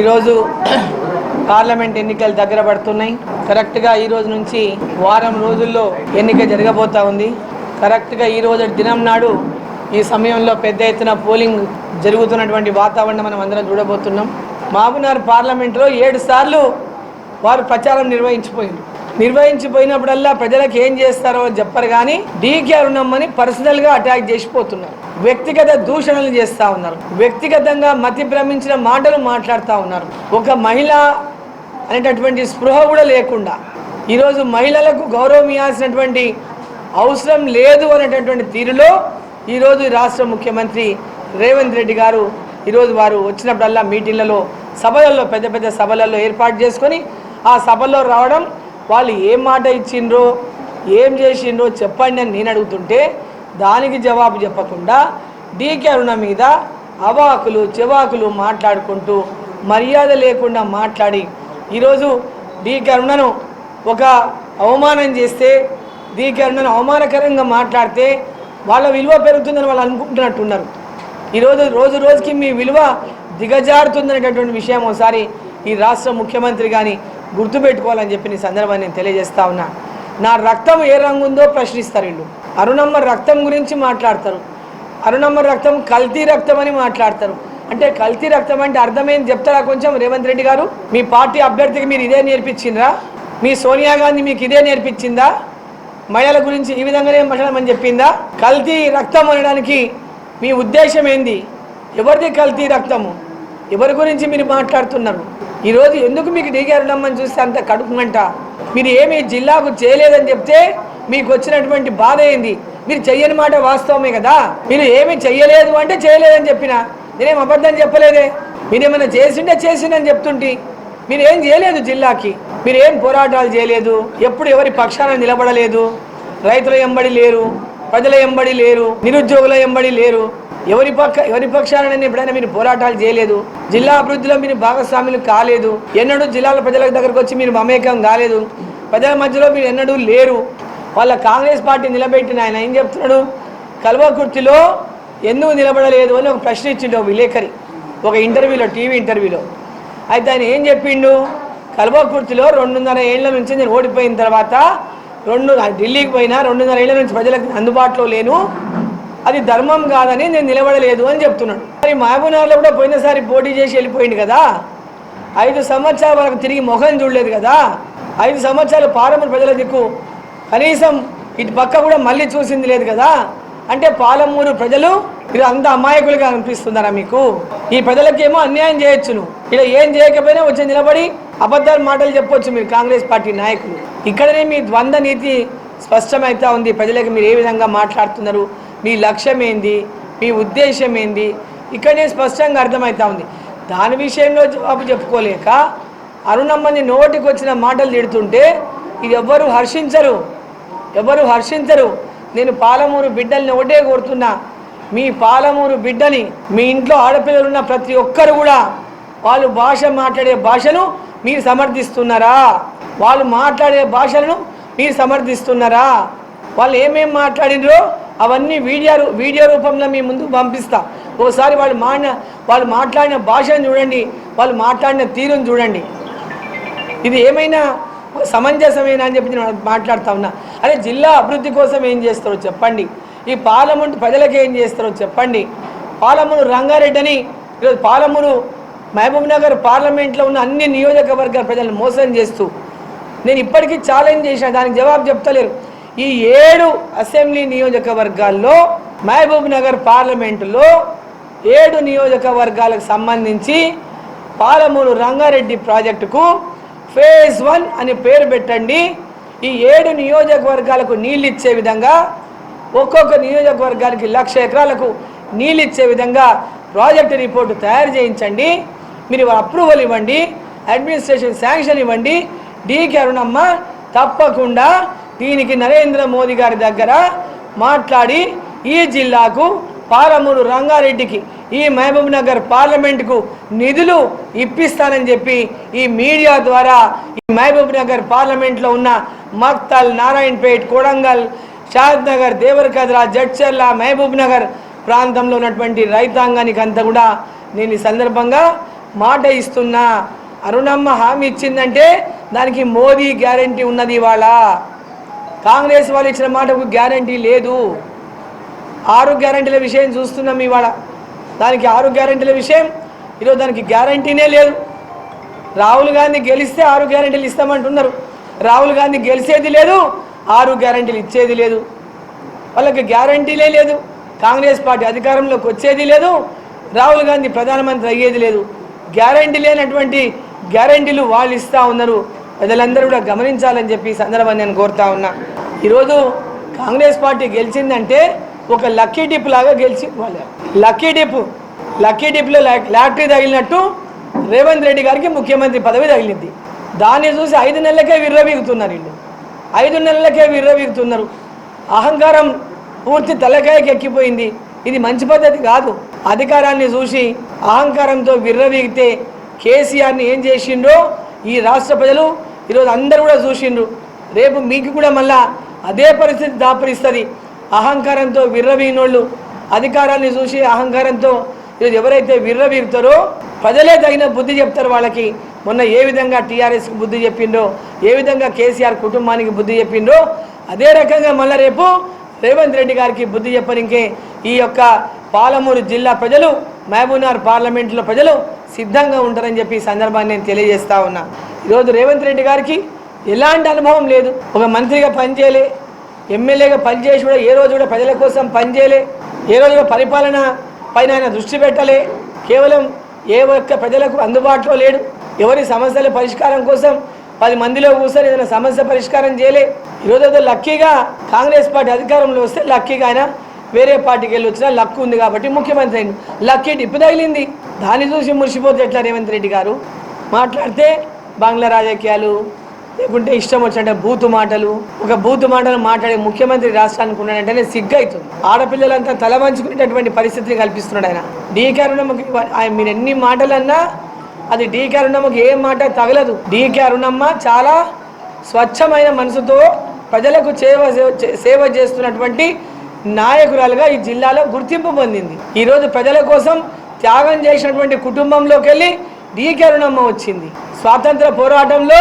ఈరోజు పార్లమెంట్ ఎన్నికలు దగ్గర పడుతున్నాయి. కరెక్ట్గా ఈ రోజు నుంచి వారం రోజుల్లో ఎన్నిక జరగబోతా ఉంది. కరెక్ట్గా ఈ రోజు దినం నాడు ఈ సమయంలో పెద్ద ఎత్తున పోలింగ్ జరుగుతున్నటువంటి వాతావరణం మనం అందరం చూడబోతున్నాం. మహబూబ్నగర్ పార్లమెంట్లో ఏడు సార్లు వారు ప్రచారం నిర్వహించిపోయింది నిర్వహించిపోయినప్పుడల్లా ప్రజలకు ఏం చేస్తారో చెప్పరు కానీ డీకే ఉన్నామని పర్సనల్గా అటాక్ చేసిపోతున్నారు. వ్యక్తిగత దూషణలు చేస్తూ ఉన్నారు. వ్యక్తిగతంగా మతి భ్రమించిన మాటలు మాట్లాడుతూ ఉన్నారు. ఒక మహిళ అనేటటువంటి స్పృహ కూడా లేకుండా ఈరోజు మహిళలకు గౌరవం ఇవ్వాల్సినటువంటి అవసరం లేదు అనేటటువంటి తీరులో ఈరోజు ఈ రాష్ట్ర ముఖ్యమంత్రి రేవంత్ రెడ్డి గారు ఈరోజు వారు వచ్చినప్పుడల్లా మీటింగ్లలో సభలలో పెద్ద పెద్ద సభలలో ఏర్పాటు చేసుకొని ఆ సభల్లో రావడం వాళ్ళు ఏం మాట ఇచ్చిండ్రో ఏం చేసిండ్రో చెప్పండి అని నేను అడుగుతుంటే దానికి జవాబు చెప్పకుండా డీకే అరుణ మీద అవాకులు చెవాకులు మాట్లాడుకుంటూ మర్యాద లేకుండా మాట్లాడి ఈరోజు డీ కరుణను ఒక అవమానం చేస్తే డీ కరుణను అవమానకరంగా మాట్లాడితే వాళ్ళ విలువ పెరుగుతుందని వాళ్ళు అనుకుంటున్నట్టున్నారు. ఈరోజు రోజు రోజుకి మీ విలువ దిగజారుతుందనేటటువంటి విషయం ఒకసారి ఈ రాష్ట్ర ముఖ్యమంత్రి కానీ గుర్తుపెట్టుకోవాలని చెప్పి నీ సందర్భాన్ని నేను తెలియజేస్తా ఉన్నా. నా రక్తం ఏ రంగు ఉందో ప్రశ్నిస్తారు వీళ్ళు. అరుణమ్మ రక్తం గురించి మాట్లాడతారు. అరుణమ్మ రక్తం కల్తీ రక్తం అని మాట్లాడతారు. అంటే కల్తీ రక్తం అంటే అర్థమైంది చెప్తారా కొంచెం రేవంత్ రెడ్డి గారు? మీ పార్టీ అభ్యర్థికి మీరు ఇదే నేర్పించిండ్రా? మీ సోనియా గాంధీ మీకు ఇదే నేర్పించిందా? మహిళల గురించి ఈ విధంగానే మాట్లాడమని చెప్పిందా? కల్తీ రక్తం అనడానికి మీ ఉద్దేశం ఏంది? ఎవరిది కల్తీ రక్తము? ఎవరి గురించి మీరు మాట్లాడుతున్నారు? ఈరోజు ఎందుకు మీకు డీగారుడమ్మని చూస్తే అంత కడుపుమంట మీరు ఏమి జిల్లాకు చేయలేదని చెప్తే మీకు వచ్చినటువంటి బాధ ఏంది? మీరు చెయ్యని మాట వాస్తవమే కదా? మీరు ఏమి చెయ్యలేదు అంటే చేయలేదని చెప్పిన? నేనేం అబద్ధం చెప్పలేదే? మీరేమైనా చేసిండే చేసిండని చెప్తుంటే. మీరు ఏం చేయలేదు జిల్లాకి? మీరు ఏం పోరాటాలు చేయలేదు? ఎప్పుడు ఎవరి పక్షాన నిలబడలేదు? రైతుల ఎంబడి లేరు ప్రజల ఎంబడి లేరు నిరుద్యోగుల ఎంబడి లేరు. ఎవరి పక్క ఎవరి పక్షాన ఎప్పుడైనా మీరు పోరాటాలు చేయలేదు? జిల్లా అభివృద్ధిలో మీరు భాగస్వాములు కాలేదు. ఎన్నడూ జిల్లాల ప్రజల దగ్గరకు వచ్చి మీరు మమేకం కాలేదు. ప్రజల మధ్యలో మీరు ఎన్నడూ లేరు. వాళ్ళ కాంగ్రెస్ పార్టీ నిలబెట్టిన ఆయన ఏం చెప్తున్నాడు? కల్వకుర్తిలో ఎందుకు నిలబడలేదు అని ఒక ప్రశ్న ఇచ్చిండు ఒక విలేకరి ఒక ఇంటర్వ్యూలో టీవీ ఇంటర్వ్యూలో. అయితే ఆయన ఏం చెప్పిండు? కల్వకుర్తిలో రెండున్నర ఏళ్ళ నుంచి నేను ఓడిపోయిన తర్వాత రెండు ఢిల్లీకి పోయినా రెండున్నర ఏళ్ళ నుంచి ప్రజలకు అందుబాటులో లేను అది ధర్మం కాదని నేను నిలబడలేదు అని చెప్తున్నాడు. మరి మహబూబ్నగర్లో కూడా పోయినసారి పోటీ చేసి వెళ్ళిపోయింది కదా? ఐదు సంవత్సరాల వరకు తిరిగి ముఖం చూడలేదు కదా? ఐదు సంవత్సరాలు పాలమూరు ప్రజల దిక్కు కనీసం ఇటు పక్క కూడా మళ్ళీ చూసింది లేదు కదా? అంటే పాలమూరు ప్రజలు ఇది అంత అమాయకులుగా అనిపిస్తుందరా మీకు? ఈ ప్రజలకేమో అన్యాయం చేయొచ్చును. ఇలా ఏం చేయకపోయినా వచ్చి నిలబడి అబద్ధాలు మాటలు చెప్పొచ్చు మీరు కాంగ్రెస్ పార్టీ నాయకులు. ఇక్కడనే మీ ద్వంద్వ నీతి స్పష్టమైతా ఉంది. ప్రజలకు మీరు ఏ విధంగా మాట్లాడుతున్నారు? మీ లక్ష్యం ఏంది? మీ ఉద్దేశం ఏంది? ఇక్కడనే స్పష్టంగా అర్థమవుతా ఉంది. దాని విషయంలో జవాబు చెప్పుకోలేక అరుణమ్మని నోటికి వచ్చిన మాటలు తిడుతుంటే ఇది ఎవ్వరూ హర్షించరు? ఎవరు హర్షించరు. నేను పాలమూరు బిడ్డల్ని ఒకటే కోరుతున్నా. మీ పాలమూరు బిడ్డని మీ ఇంట్లో ఆడపిల్లలున్న ప్రతి ఒక్కరు కూడా వాళ్ళు భాష మాట్లాడే భాషను మీరు సమర్థిస్తున్నారా? వాళ్ళు మాట్లాడే భాషలను మీరు సమర్థిస్తున్నారా? వాళ్ళు ఏమేం మాట్లాడినరో అవన్నీ వీడియో రూ- వీడియో రూపంలో మీ ముందుకు పంపిస్తా. ఓసారి వాళ్ళు మాడిన వాళ్ళు మాట్లాడిన భాషను చూడండి. వాళ్ళు మాట్లాడిన తీరును చూడండి. ఇది ఏమైనా సమంజసమేనా అని చెప్పి నేను మాట్లాడుతా ఉన్నా. అరే జిల్లా అభివృద్ధి కోసం ఏం చేస్తారో చెప్పండి. ఈ పాలమూరు ప్రజలకు ఏం చేస్తారో చెప్పండి. పాలమూరు రంగారెడ్డి అని ఈరోజు పాలమూరు మహబూబ్ నగర్ పార్లమెంట్లో ఉన్న అన్ని నియోజకవర్గాల ప్రజలను మోసం చేస్తూ నేను ఇప్పటికీ ఛాలెంజ్ చేసిన దానికి జవాబు చెప్తలేరు. ఈ ఏడు అసెంబ్లీ నియోజకవర్గాల్లో మహబూబ్ నగర్ పార్లమెంటులో ఏడు నియోజకవర్గాలకు సంబంధించి పాలమూరు రంగారెడ్డి ప్రాజెక్టుకు ఫేజ్ వన్ అని పేరు పెట్టండి. ఈ ఏడు నియోజకవర్గాలకు నీళ్ళు ఇచ్చే విధంగా ఒక్కొక్క నియోజకవర్గానికి లక్ష ఎకరాలకు నీళ్ళు ఇచ్చే విధంగా ప్రాజెక్టు రిపోర్టు తయారు చేయించండి. మీరు అప్రూవల్ ఇవ్వండి అడ్మినిస్ట్రేషన్ శాంక్షన్ ఇవ్వండి. డీకే అరుణమ్మ తప్పకుండా దీనికి నరేంద్ర మోదీ గారి దగ్గర మాట్లాడి ఈ జిల్లాకు పాలమూరు రంగారెడ్డికి ఈ మహబూబ్ నగర్ పార్లమెంటుకు నిధులు ఇప్పిస్తానని చెప్పి ఈ మీడియా ద్వారా ఈ మహబూబ్ నగర్ పార్లమెంట్లో ఉన్న మక్తల్ నారాయణపేట్ కొడంగల్ షాద్ నగర్ దేవరకద్రా జడ్చర్ల మహబూబ్ నగర్ ప్రాంతంలో ఉన్నటువంటి రైతాంగానికి అంతా కూడా నేను ఈ సందర్భంగా మాట ఇస్తున్నా. అరుణమ్మ హామీ ఇచ్చిందంటే దానికి మోదీ గ్యారంటీ ఉన్నది ఇవాళ. కాంగ్రెస్ వాళ్ళు ఇచ్చిన మాటకు గ్యారంటీ లేదు. ఆరు గ్యారంటీల విషయం చూస్తున్నాం ఇవాళ. దానికి ఆరు గ్యారంటీల విషయం. ఈరోజు దానికి గ్యారంటీనే లేదు. రాహుల్ గాంధీ గెలిస్తే ఆరు గ్యారంటీలు ఇస్తామంటున్నారు. రాహుల్ గాంధీ గెలిచేది లేదు ఆరు గ్యారంటీలు ఇచ్చేది లేదు. వాళ్ళకి గ్యారంటీలే లేదు. కాంగ్రెస్ పార్టీ అధికారంలోకి వచ్చేది లేదు. రాహుల్ గాంధీ ప్రధానమంత్రి అయ్యేది లేదు. గ్యారంటీ లేనటువంటి గ్యారంటీలు వాళ్ళు ఇస్తూ ఉన్నారు. ప్రజలందరూ కూడా గమనించాలని చెప్పి సందర్భాన్ని నేను కోరుతా ఉన్నా. ఈరోజు కాంగ్రెస్ పార్టీ గెలిచిందంటే ఒక లక్కీ డిప్ లాగా గెలిచి వాళ్ళు లక్కీ డిప్ లక్కీ డిప్లో లాటరీ తగిలినట్టు రేవంత్ రెడ్డి గారికి ముఖ్యమంత్రి పదవి తగిలింది. దాన్ని చూసి ఐదు నెలలకే విర్రవీగుతున్నారు వీళ్ళు. ఐదు నెలలకే విర్రవీగుతున్నారు. అహంకారం పూర్తి తలకాయకి ఎక్కిపోయింది. ఇది మంచి పద్ధతి కాదు. అధికారాన్ని చూసి అహంకారంతో విర్రవీగితే కేసీఆర్ని ఏం చేసిండ్రో ఈ రాష్ట్ర ప్రజలు ఈరోజు అందరూ కూడా చూసిండ్రు. రేపు మీకు కూడా మళ్ళా అదే పరిస్థితి దాపరిస్తుంది. అహంకారంతో విర్రవీనోళ్ళు. అధికారాన్ని చూసి అహంకారంతో ఈరోజు ఎవరైతే విర్రవీగుతారో ప్రజలే తగిన బుద్ధి చెప్తారు వాళ్ళకి. మొన్న ఏ విధంగా టీఆర్ఎస్కి బుద్ధి చెప్పిండో ఏ విధంగా కేసీఆర్ కుటుంబానికి బుద్ధి చెప్పిండో అదే రకంగా మళ్ళీ రేపు రేవంత్ రెడ్డి గారికి బుద్ధి చెప్పనికే ఈ యొక్క పాలమూరు జిల్లా ప్రజలు మహబూబ్నగర్ పార్లమెంట్లో ప్రజలు సిద్ధంగా ఉంటారని చెప్పి ఈ సందర్భాన్ని నేను తెలియజేస్తా ఉన్నా. ఈరోజు రేవంత్ రెడ్డి గారికి ఎలాంటి అనుభవం లేదు. ఒక మంత్రిగా పనిచేయలే. ఎమ్మెల్యేగా పనిచేసి కూడా ఏ రోజు కూడా ప్రజల కోసం పనిచేయలే. ఏ రోజు కూడా పరిపాలన పైన ఆయన దృష్టి పెట్టలే. కేవలం ఏ ఒక్క ప్రజలకు అందుబాటులో లేడు. ఎవరి సమస్యల పరిష్కారం కోసం పది మందిలో కూర్చొని ఏదైనా సమస్య పరిష్కారం చేయలే. ఈరోజు అయితే లక్కీగా కాంగ్రెస్ పార్టీ అధికారంలో వస్తే లక్కీగా ఆయన వేరే పార్టీకి వెళ్ళి వచ్చినా లక్ ఉంది కాబట్టి ముఖ్యమంత్రి అయింది. లక్కీ డిప్పు తగిలింది. దాన్ని చూసి మురిసిపోతే ఎట్లా రేవంత్ రెడ్డి గారు? మాట్లాడితే బంగ్లా రాజకీయాలు లేకుంటే ఇష్టం వచ్చినట్టే బూతు మాటలు ఒక బూతు మాటలు మాట్లాడే ముఖ్యమంత్రి రాష్ట్రానికి ఉన్నాడంటేనే సిగ్గు అవుతుంది ఆడపిల్లలంతా తల వంచుకునేటటువంటి పరిస్థితిని కల్పిస్తున్నాడు ఆయన. డీ ఆయన మీరు ఎన్ని మాటలు అన్నా అది డీకే కరుణమ్మకి ఏ మాట తగలదు. డీకే కరుణమ్మ చాలా స్వచ్ఛమైన మనసుతో ప్రజలకు సేవ సేవ చేస్తున్నటువంటి నాయకురాలుగా ఈ జిల్లాలో గుర్తింపు పొందింది. ఈరోజు ప్రజల కోసం త్యాగం చేసినటువంటి కుటుంబంలోకి వెళ్ళి డీ వచ్చింది. స్వాతంత్ర పోరాటంలో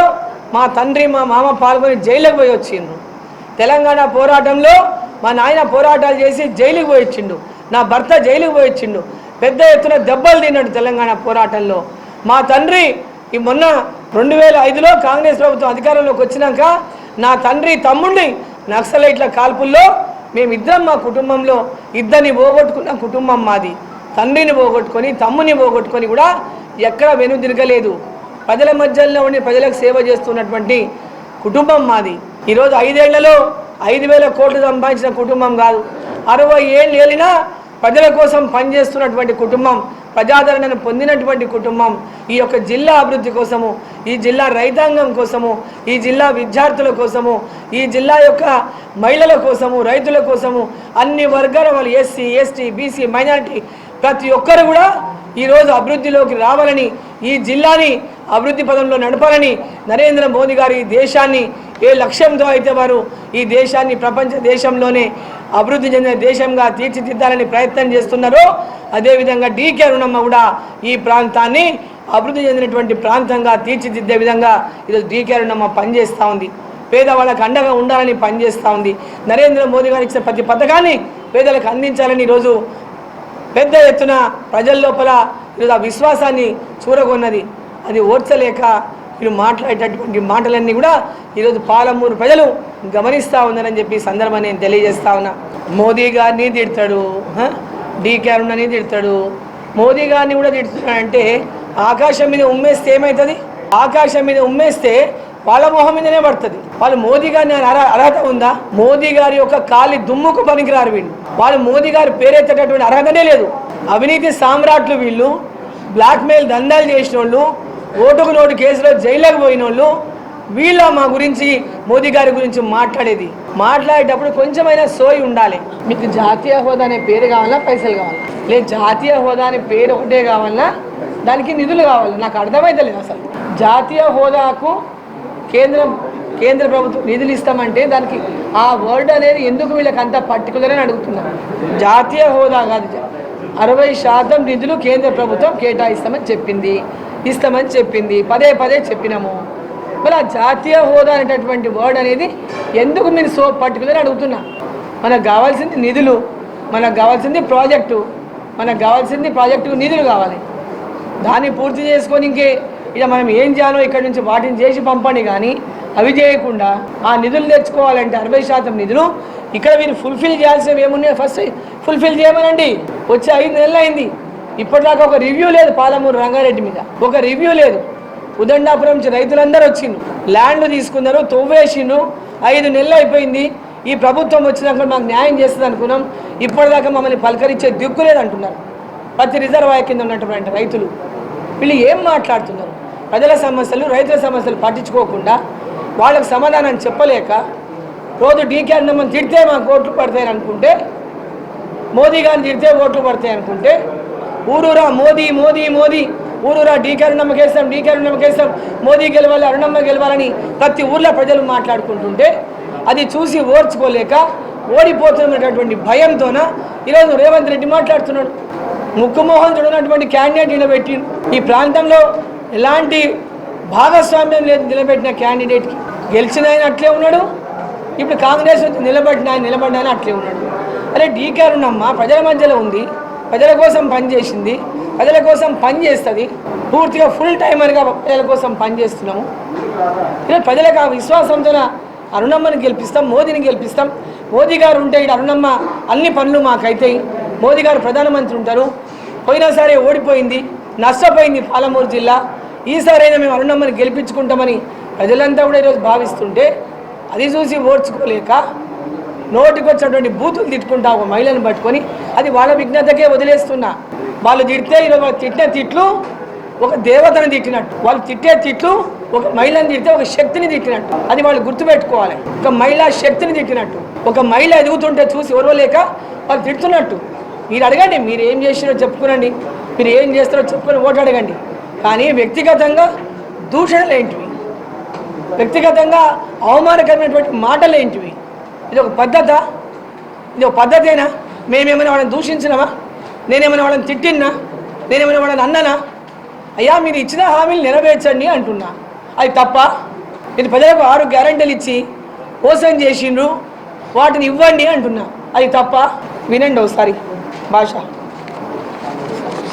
మా తండ్రి మా మామ పాల్గొని జైలుకు పోయి వచ్చిండ్రు తెలంగాణ పోరాటంలో మా నాయన పోరాటాలు చేసి జైలుకి పోయి వచ్చిండు. నా భర్త జైలుకి పోయి వచ్చిండు. పెద్ద ఎత్తున దెబ్బలు తిన్నాడు తెలంగాణ పోరాటంలో. మా తండ్రి ఈ మొన్న రెండు వేల ఐదులో కాంగ్రెస్ ప్రభుత్వం అధికారంలోకి వచ్చినాక నా తండ్రి తమ్ముడిని నక్సలైట్ల కాల్పుల్లో మేమిద్దరం మా కుటుంబంలో ఇద్దరిని పోగొట్టుకున్న కుటుంబం మాది. తండ్రిని పోగొట్టుకొని తమ్ముని పోగొట్టుకొని కూడా ఎక్కడ వెనుదిరగలేదు. ప్రజల మధ్యలో ఉండి ప్రజలకు సేవ చేస్తున్నటువంటి కుటుంబం మాది. ఈరోజు ఐదేళ్ళలో ఐదు వేల కోట్లు సంపాదించిన కుటుంబం కాదు. అరవై ఏళ్ళు ఏలినా ప్రజల కోసం పనిచేస్తున్నటువంటి కుటుంబం ప్రజాదరణను పొందినటువంటి కుటుంబం ఈ యొక్క జిల్లా అభివృద్ధి కోసము ఈ జిల్లా రైతాంగం కోసము ఈ జిల్లా విద్యార్థుల కోసము ఈ జిల్లా యొక్క మహిళల కోసము రైతుల కోసము అన్ని వర్గాల వాళ్ళు ఎస్సీ ఎస్టీ బీసీ మైనారిటీ ప్రతి ఒక్కరు కూడా ఈరోజు అభివృద్ధిలోకి రావాలని ఈ జిల్లాని అభివృద్ధి పదంలో నడపాలని నరేంద్ర మోదీ గారు ఈ దేశాన్ని ఏ లక్ష్యంతో అయితే వారు ఈ దేశాన్ని ప్రపంచ దేశంలోనే అభివృద్ధి చెందిన దేశంగా తీర్చిదిద్దాలని ప్రయత్నం చేస్తున్నారో అదేవిధంగా డీకే రుణమ్మ కూడా ఈ ప్రాంతాన్ని అభివృద్ధి చెందినటువంటి ప్రాంతంగా తీర్చిదిద్దే విధంగా ఈరోజు డీకే రుణమ్మ పనిచేస్తూ ఉంది. పేదవాళ్ళకు అండగా ఉండాలని పనిచేస్తూ ఉంది. నరేంద్ర మోదీ గారు ఇచ్చిన ప్రతి పథకాన్ని పేదలకు అందించాలని ఈరోజు పెద్ద ఎత్తున ప్రజల లోపల ఈరోజు ఆ విశ్వాసాన్ని చూరగొన్నది. అది ఓర్చలేక వీళ్ళు మాట్లాడేటటువంటి మాటలన్నీ కూడా ఈరోజు పాలమూరు ప్రజలు గమనిస్తూ ఉన్నారని చెప్పి సందర్భం సందర్భాన్ని నేను తెలియజేస్తా ఉన్నా. మోదీ గారిని తిడతాడు హ? డీ క్యారుణ్ని తిడతాడు. మోదీ గారిని కూడా తిడుతున్నాడంటే ఆకాశం మీద ఉమ్మేస్తే ఏమవుతుంది ఆకాశం మీద ఉమ్మేస్తే వాళ్ళ మొహం మీదనే పడుతుంది. వాళ్ళు మోదీ గారిని అర్హత ఉందా? మోదీ గారి యొక్క కాలి దుమ్ముకు పనికిరారు వీళ్ళు. వాళ్ళు మోదీ గారి పేరెత్తేటటువంటి అర్హతనే లేదు. అవినీతి సామ్రాట్లు వీళ్ళు బ్లాక్మెయిల్ దందాలు చేసిన వాళ్ళు ఓటుకు నోటు కేసులో జైల్లోకి పోయిన వాళ్ళు వీళ్ళ మా గురించి మోదీ గారి గురించి మాట్లాడేది. మాట్లాడేటప్పుడు కొంచెమైనా సోయి ఉండాలి. మీకు జాతీయ హోదా అనే పేరు కావాలా పైసలు కావాలా? లేదు జాతీయ హోదా అనే పేరు ఒకటే కావాలా దానికి నిధులు కావాలి. నాకు అర్థమైతే లేదు అసలు. జాతీయ హోదాకు కేంద్రం కేంద్ర ప్రభుత్వం నిధులు ఇస్తామంటే దానికి ఆ వర్డ్ అనేది ఎందుకు వీళ్ళకి అంత పర్టికులర్ అని అడుగుతున్నారు జాతీయ హోదా కాదు అరవై శాతం నిధులు కేంద్ర ప్రభుత్వం కేటాయిస్తామని చెప్పింది. ఇస్తామని చెప్పింది. పదే పదే చెప్పినాము. మరి ఆ జాతీయ హోదా అనేటటువంటి వర్డ్ అనేది ఎందుకు మీరు సో పర్టికులర్ అడుగుతున్నా? మనకు కావాల్సింది నిధులు మనకు కావాల్సింది ప్రాజెక్టు మనకు కావాల్సింది ప్రాజెక్టుకు నిధులు కావాలి. దాన్ని పూర్తి చేసుకొని ఇంకే ఇక మనం ఏం చేయాలో ఇక్కడ నుంచి వాటిని చేసి పంపండి కానీ అవి చేయకుండా ఆ నిధులు తెచ్చుకోవాలంటే అరవై శాతం నిధులు ఇక్కడ మీరు ఫుల్ఫిల్ చేయాల్సినవి ఏమున్నాయో? ఫస్ట్ ఫుల్ఫిల్ చేయమనండి. వచ్చి ఐదు నెలలు అయింది. ఇప్పటిదాకా ఒక రివ్యూ లేదు పాలమూరు రంగారెడ్డి మీద. ఒక రివ్యూ లేదు. ఉదండాపురం నుంచి రైతులందరూ వచ్చిండ్రు. ల్యాండ్ తీసుకున్నారు తొవ్వేసిండు ఐదు నెలలు అయిపోయింది. ఈ ప్రభుత్వం వచ్చినాక మాకు న్యాయం చేస్తుంది అనుకున్నాం. ఇప్పటిదాకా మమ్మల్ని పలకరించే దిక్కు లేదంటున్నారు ప్రతి రిజర్వాయర్ కింద ఉన్నటువంటి రైతులు. వీళ్ళు ఏం మాట్లాడుతున్నారు? ప్రజల సమస్యలు రైతుల సమస్యలు పట్టించుకోకుండా వాళ్ళకు సమాధానం చెప్పలేక రోజు డీకే అన్నమని తిడితే మాకు ఓట్లు పడతాయని అనుకుంటే మోదీ గారిని తిడితే ఓట్లు పడతాయి అనుకుంటే ఊరూరా మోదీ మోదీ మోదీ ఊరూరా డీకే అరుణమ్మకి వేస్తాం డీకే అరుణమ్మకి మోదీ గెలవాలి అరుణమ్మ గెలవాలని ప్రతి ఊర్లో ప్రజలు మాట్లాడుకుంటుంటే అది చూసి ఓర్చుకోలేక ఓడిపోతున్నటువంటి భయంతోన ఈరోజు రేవంత్ రెడ్డి మాట్లాడుతున్నాడు. ముక్కుమోహన్ చూడనటువంటి క్యాండిడేట్ నిలబెట్టి ఈ ప్రాంతంలో ఎలాంటి భాగస్వామ్యం లేదు నిలబెట్టిన క్యాండిడేట్కి. గెలిచిన ఆయన అట్లే ఉన్నాడు. ఇప్పుడు కాంగ్రెస్ నిలబడిన ఆయన నిలబడిన ఆయన అట్లే ఉన్నాడు. అరే డీకే అరుణమ్మ ప్రజల మధ్యలో ఉంది ప్రజల కోసం పనిచేసింది ప్రజల కోసం పనిచేస్తుంది పూర్తిగా ఫుల్ టైమర్గా ప్రజల కోసం పనిచేస్తున్నాము ఇలా ప్రజలకు ఆ విశ్వాసంతో అరుణమ్మని గెలిపిస్తాం మోదీని గెలిపిస్తాం. మోదీ గారు ఉంటే ఇటు అరుణమ్మ అన్ని పనులు మాకైతాయి. మోదీ గారు ప్రధానమంత్రి ఉంటారు. పోయినసారి ఓడిపోయింది నష్టపోయింది పాలమూరు జిల్లా. ఈసారైనా మేము అరుణమ్మని గెలిపించుకుంటామని ప్రజలంతా కూడా ఈరోజు భావిస్తుంటే అది చూసి ఓడ్చుకోలేక నోటికి వచ్చినటువంటి బూతులు తిట్టుకుంటా ఒక మహిళను పట్టుకొని అది వాళ్ళ విఘ్నతకే వదిలేస్తున్నా. వాళ్ళు తిడితే ఈరోజు వాళ్ళు తిట్టిన తిట్లు ఒక దేవతను తిట్టినట్టు. వాళ్ళు తిట్టే తిట్లు ఒక మహిళను తిడితే ఒక శక్తిని తిట్టినట్టు. అది వాళ్ళు గుర్తుపెట్టుకోవాలి. ఒక మహిళా శక్తిని తిట్టినట్టు. ఒక మహిళ ఎదుగుతుంటే చూసి ఓర్వలేక వాళ్ళు తిడుతున్నట్టు. మీరు అడగండి మీరు ఏం చేసినో చెప్పుకునండి. మీరు ఏం చేస్తారో చెప్పుకొని ఓటు అడగండి. కానీ వ్యక్తిగతంగా దూషణలు ఏంటివి వ్యక్తిగతంగా అవమానకరమైనటువంటి మాటలు ఏంటివి ఇది ఒక పద్ధత? ఇది ఒక పద్ధతేనా? మేమేమైనా వాళ్ళని దూషించినామా నేనేమైనా వాళ్ళని తిట్టినా నేనేమైనా వాళ్ళని అన్నానా? అయ్యా మీరు ఇచ్చిన హామీలు నెరవేర్చండి అంటున్నా. అది తప్ప మీరు ప్రజలకు ఆరు గ్యారంటీలు ఇచ్చి మోసం చేసిండ్రు వాటిని ఇవ్వండి అంటున్నా. అది తప్ప వినండి ఒకసారి. భాష.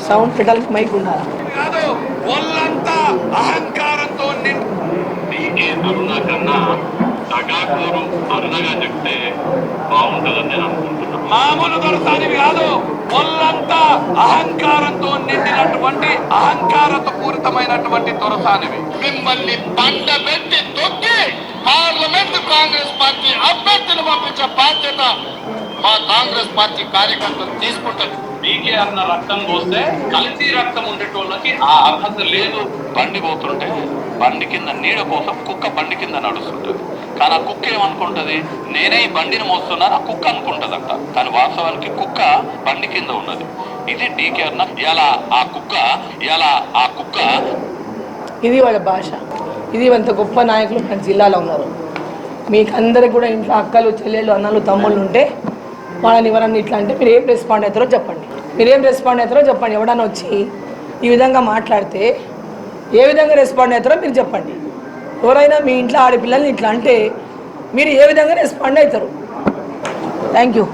సౌండ్ పెట్టాలి మైక్ ఉండాలి? అహంకారంతో సగాకూరు అరుణగా చెప్తే బాగుంటుందని నేను అనుకుంటున్నాను. మామూలు దొరసానివి కాదు ఒళ్ళంతా అహంకారంతో నిండినటువంటి అహంకారత పూరితమైనటువంటి దొరసానివి. మిమ్మల్ని బండబెట్టి తొక్కి పార్లమెంట్ కాంగ్రెస్ పార్టీ అభ్యర్థులు పంపించే బాధ్యత మా కాంగ్రెస్ పార్టీ కార్యకర్తలు తీసుకుంటారు. మీకే అన్న రక్తం పోస్తే కలిసి రక్తం ఉండేటోళ్ళకి ఆ అర్హత లేదు. బండి పోతుంటే బండి కింద నీడ కోసం కుక్క బండి కింద నడుస్తుంటది. కానీ ఆ కుక్క ఏమనుకుంటది? నేనే ఈ బండిని మోస్తున్నాను ఆ కుక్క అనుకుంటుందంట. కానీ వాస్తవానికి కుక్క బండి కింద ఉన్నది. ఇది డీకే అన్న ఇలా ఆ కుక్క ఇలా ఆ కుక్క? ఇది వాళ్ళ భాష. ఇది అంత గొప్ప నాయకులు మన జిల్లాలో ఉన్నారు. మీకు అందరికి కూడా ఇంట్లో అక్కలు చెల్లెళ్ళు అన్నలు తమ్ముళ్ళు ఉంటే వాళ్ళని ఎవరన్నా ఇట్లా అంటే మీరు ఏం రెస్పాండ్ అవుతారో చెప్పండి. మీరు ఏం రెస్పాండ్ అవుతారో చెప్పండి. ఎవడన్నా వచ్చి ఈ విధంగా మాట్లాడితే ఏ విధంగా రెస్పాండ్ అవుతారో మీరు చెప్పండి. ఎవరైనా మీ ఇంట్లో ఆడపిల్లల్ని ఇట్లా అంటే మీరు ఏ విధంగా రెస్పాండ్ అవుతారు? Thank you